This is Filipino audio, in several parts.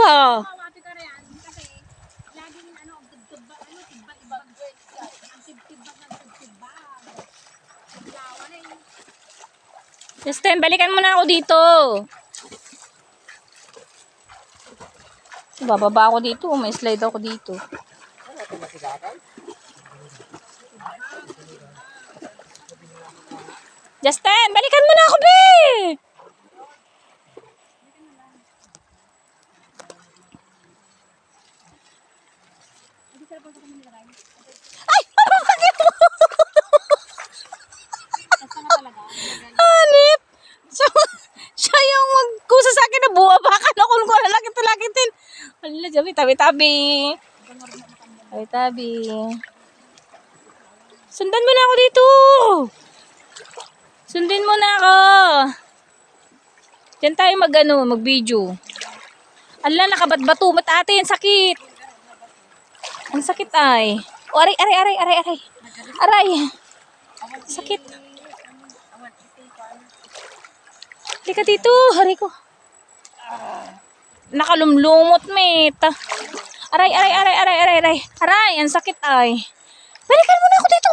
ba? Justin, balikan mo na ako dito. Bababa ako dito. May slide ako dito. Justin, balikan mo na ako, be! Ay! Talaga. Hanip! Siya, yung magkusa sa akin na buwa. Baka nakul ko na lakit-lakitin. Hala, sabi, tabi-tabi. Tabi-tabi. Sundan mo na ako dito. Sundin mo na ako. Diyan tayo mag, ano, mag-video. Ala, nakabat-bato. Mat ate, sakit. Ang sakit ay. O, aray, aray, aray, aray, aray. Aray. Sakit. Halika dito, hari ko. Nakalumlumot, mate. Aray, aray, aray, aray, aray, aray. Aray, ang sakit ay. Balikan mo na ako dito.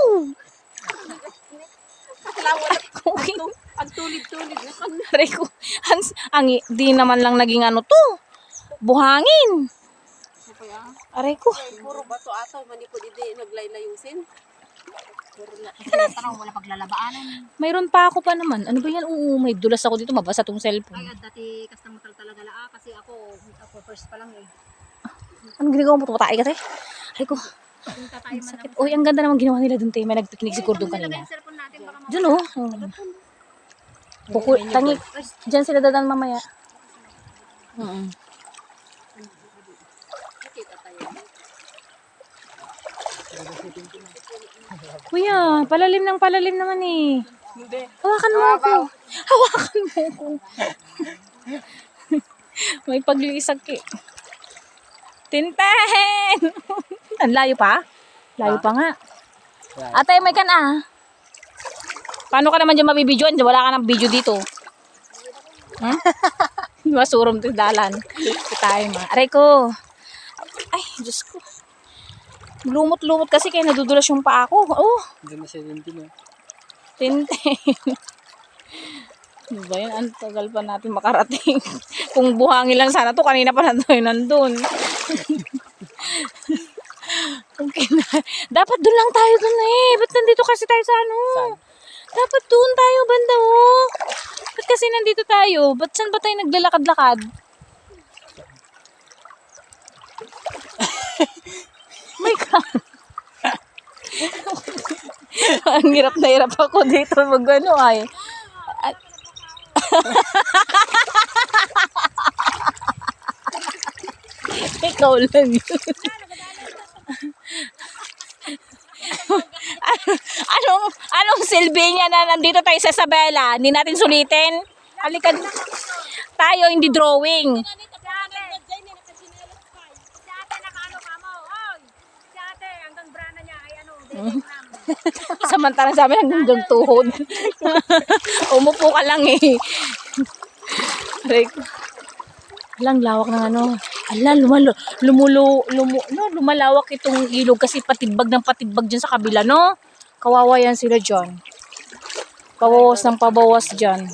Ang tulid-tulid. Aray ko. Ang, ang, di naman lang naging ano to. Buhangin. Aray ko. Puro bato ato, manipod hindi naglaylayusin. Puro na. Tanong, wala paglalabaanan. Mayroon pa ako pa naman. Ano ba yan? Oo, may dulas ako dito. Mabasa tong cellphone. Ay, at dati kastamutal talaga la ah, kasi ako, ako first pa lang eh. Anong ginagawa mo? Tumatay ka, te? Aray ko. Man Sakit. Uy, ang ganda naman ginawa nila dun, te. May nagpikinig si Nilagay kanina. Diyan, oh. Bukul, tangi. Diyan sila dadan mamaya. Mm. Kuya, palalim ng palalim naman eh. Hawakan mo ako. Hawakan mo ako. May paglisak eh. Tinten! Ang layo pa? Layo pa nga. Ate, may kan ah. Paano ka naman dyan mabibidyoan? Wala ka ng video dito. Hmm? Masurom to dalan. Tayo ma. Aray ko. Ay, Diyos ko. Lumot-lumot kasi kaya nadudulas yung paa ko. Oh, Hindi na siya din din. tinten. Ano ba yun? Ang tagal pa natin makarating. Kung buhangin lang sana to, kanina pa na tayo nandun. okay na. Dapat doon lang tayo doon eh. Ba't nandito kasi tayo sa ano? Dapat doon tayo, banda oh. Ba't kasi nandito tayo? Ba't saan ba tayo naglalakad-lakad? Ang hirap na hirap ako dito mag ano ay. At- Ikaw lang yun. anong, anong silbi niya na nandito tayo sa Isabela? Hindi natin sulitin? Halika. Tayo, hindi drawing. Si ate nakaano ka mo, hoy! Si ate, hanggang brana niya Vietnam. Samantalang sa amin hanggang tuhod. Umupo ka lang eh. Aray ko. Alang lawak ng ano. Ala, lumalo, lumulo, lumu, no, lumalawak itong ilog kasi patibag ng patibag dyan sa kabila, no? Kawawa yan sila dyan. Pabawas ng pabawas dyan.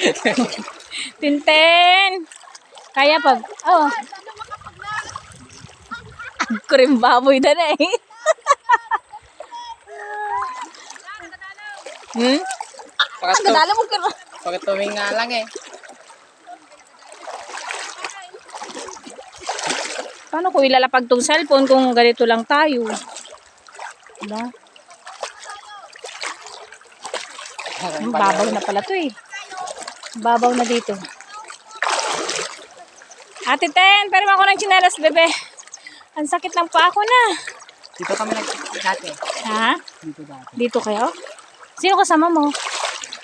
Tinten! Kaya pag, oh. Ako rin baboy na na eh. hmm? Ang gadala mo ka pakat tuming nga lang eh. Paano ko ilalapag tong cellphone kung ganito lang tayo? Diba? Ang babaw na pala to eh. Babaw na dito. Ate Ten, pero ako ng chinelas, bebe. Ang sakit ng paa ko na. Dito kami nag dati. Ha? Dito dati. Dito kayo? Sino kasama mo?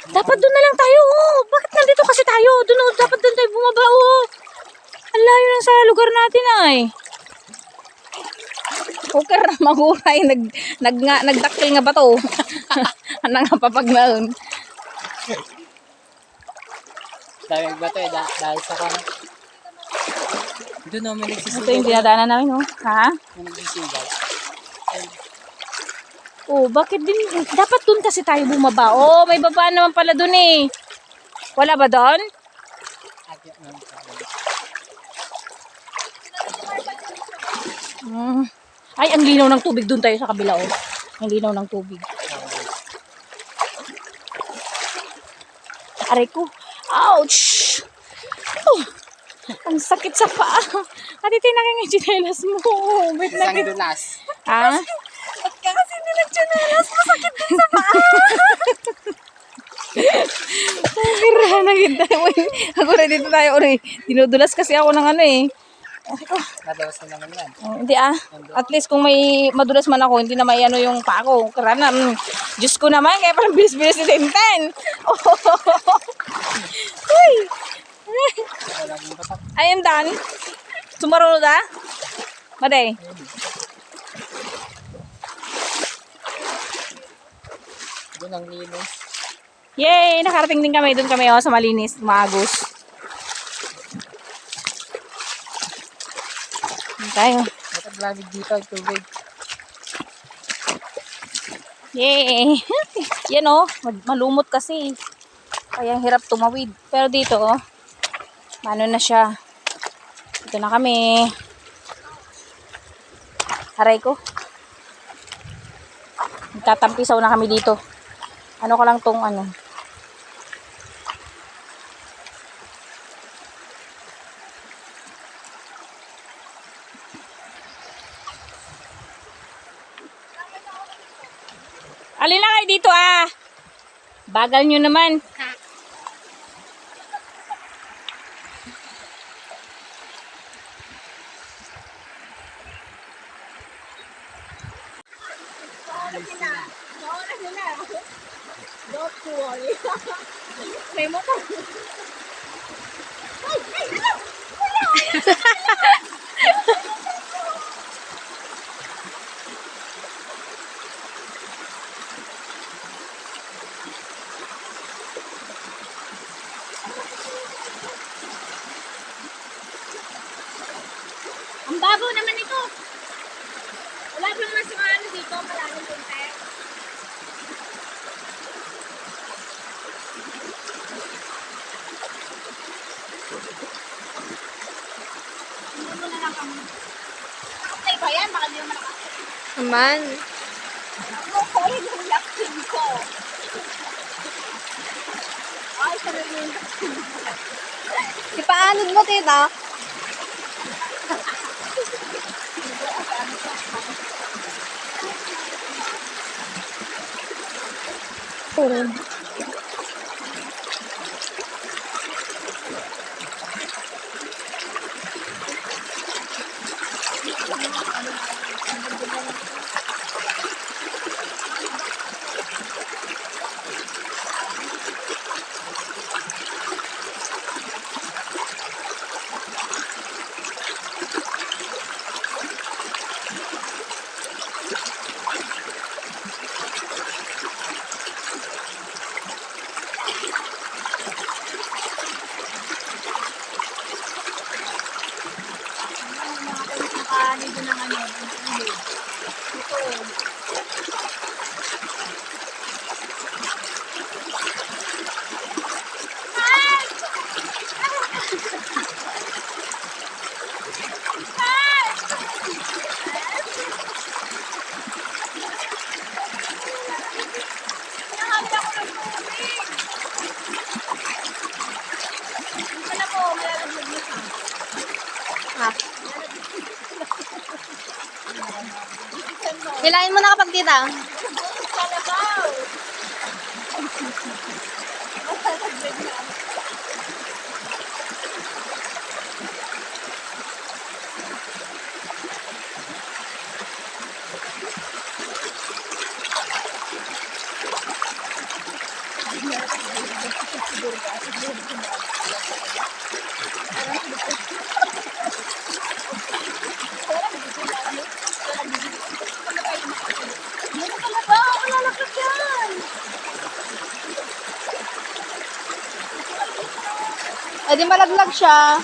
Dapat doon na lang tayo. Oh. Bakit nandito kasi tayo? Doon, oh. dapat doon tayo bumaba. Oh. Ang layo lang sa lugar natin ay. Poker na maguray. Nag, nag, nga, nagdaktil nga ba to? Ano nga papag naon? Daming bato eh, da- dahil sa kan. Doon no, may Ito nagsisigaw. yung dinadaanan namin, oh. Ha? May nagsisigaw. Oh, bakit din? Dapat dun kasi tayo bumaba. Oh, may baba naman pala dun eh. Wala ba doon? Mm. Ay, ang linaw ng tubig dun tayo sa kabila, oh. Ang linaw ng tubig. Aray ko. Ouch! Ang sakit sa paa. Ate, tinangin yung chinelas mo. Wait na Isang dulas. Ha? Ba't ka kasi nilang chinelas? Masakit din sa paa. Gira na kita. Uy, Ako rin dito tayo. Uri. Dinudulas kasi ako ng ano eh. Madalas na naman yan. Oh, hindi ah. At least kung may madulas man ako, hindi na may ano yung paa ko. Karana. Mm. Diyos ko naman, kaya parang bilis-bilis ni Tintin. Oh. Uy. I am done. Sumarunod ah. Maday. Doon ang linis. Yay! Nakarating din kami. Doon kami oh, sa malinis. Maagos. Tayo. Mataglamig dito ang tubig. Yay! Yan oh, malumot kasi. Kaya hirap tumawid. Pero dito oh, ano na siya. Dito na kami. Aray ko. Magtatampisaw na kami dito. Ano ko lang tong ano. Alin na kayo dito ah. Bagal nyo naman. Worry. May mo Ang bago naman ito. Wala bang mas ano dito, malalim yung pet. Hindi mo na lang kami. Nakaptay ba yan? Baka hindi naman. Ano ko rin yung laksin ko? Ay, sarili yung laksin ko. Ipaanod mo, tita. Nakakalimutan Hilahin mo na kapag tita. Di malaglag siya.